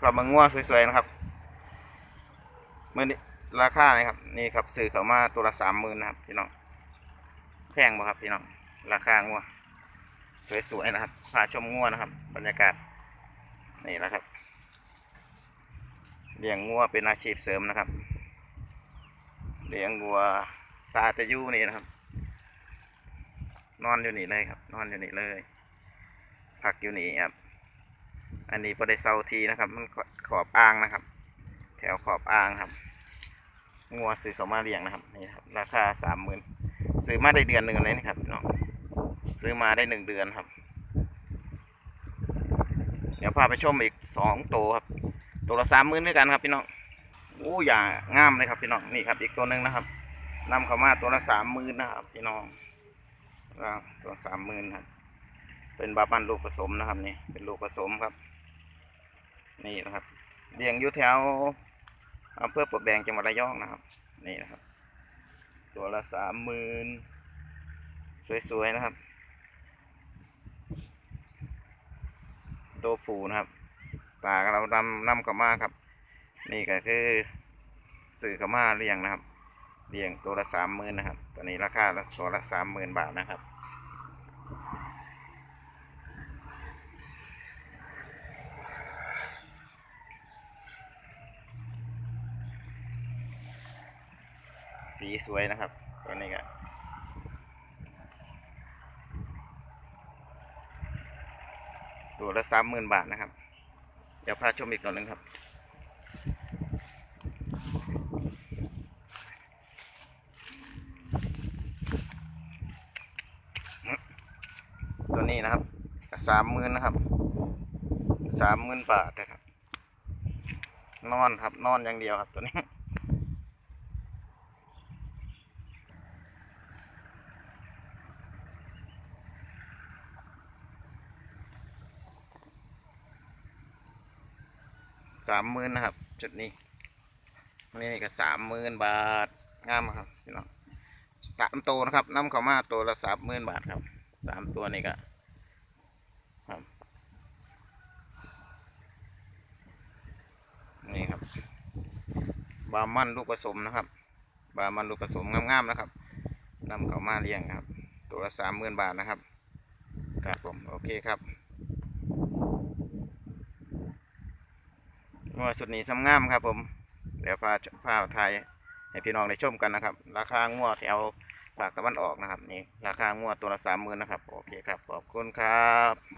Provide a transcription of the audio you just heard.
กลับมางัวสวยๆนะครับเมื่อนี้ราคานี่ครับนี่ครับซื้อเขามาตัวละสามหมื่นนะครับพี่น้องแพงบ่ครับพี่น้องราคางัวสวยๆนะครับพาชมงัวนะครับ บรรยากาศนี่แหละครับเลี้ยงงัวเป็นอาชีพเสริมนะครับเลี้ยงงัวตาจะยู่นี่นะครับ นอนอยู่นี่เลยครับ นอนอยู่นี่เลย พักอยู่นี่ครับ อันนี้พอไดเซาทีนะครับ มันขอบอ่างนะครับ แถวขอบอ่างครับ งัวซื้อเขามาเลี้ยงนะครับนี่ครับราคาสามหมื่นซื้อมาได้เดือนหนึ่งเลยนี่ครับพี่น้องซื้อมาได้หนึ่งเดือนครับ เดี๋ยวพาไปชมอีกสองตัวครับ ตัวละสามหมื่นด้วยกันครับพี่น้องโอ้อย่างงามเลยครับพี่น้องนี่ครับ อีกตัวหนึ่งนะครับนำเขามาตัวละสามหมื่นนะครับพี่น้องตัวสามหมื่นครับเป็นบาปันลูกผสมนะครับนี่เป็นลูกผสมครับ นี่นะครับเลี้ยงอยู่แถวอำเภอปลวกแดงจังหวัดระยองนะครับ นี่นะครับ ตัวละสามหมื่นสวยๆนะครับตัวผูนะครับตาเรานำนำเข้ามาครับ นี่ก็คือสื่อเขมาเลี้ยงนะครับเลี้ยงตัวละสามหมื่นนะครับตัวนี้ราคาตัวละสามหมื่นบาทนะครับ สีสวยนะครับ ตัวนี้ก็ตัวละสามหมื่นบาทนะครับ เดี๋ยวพาชมอีกตัวหนึ่งครับ ตัวนี้นะครับสามหมื่นนะครับสามหมื่นบาทนะครับ นอนครับ นอนอย่างเดียวครับตัวนี้ สามหมื่นนะครับ จุดนี้นี่ก็สามหมื่นบาทงามครับพี่น้องสามตัวนะครับน้ำขามาตัวละสามหมื่นบาทครับสามตัวนี่ก็ครับนี่ครับ บามันลูกผสมนะครับ บามันลูกผสมงามๆนะครับนำเขามาเลี้ยงครับ ตัวละสามหมื่นบาทนะครับครับผมโอเคครับ งัวสุดนี้ซ้ำงามครับผม เดี๋ยวพาพาไทยให้พี่น้องได้ชมกันนะครับ ราคางัวแถวปากตะวันออกนะครับนี่ราคางัวตัวละสามหมื่นนะครับ โอเคครับ ขอบคุณครับ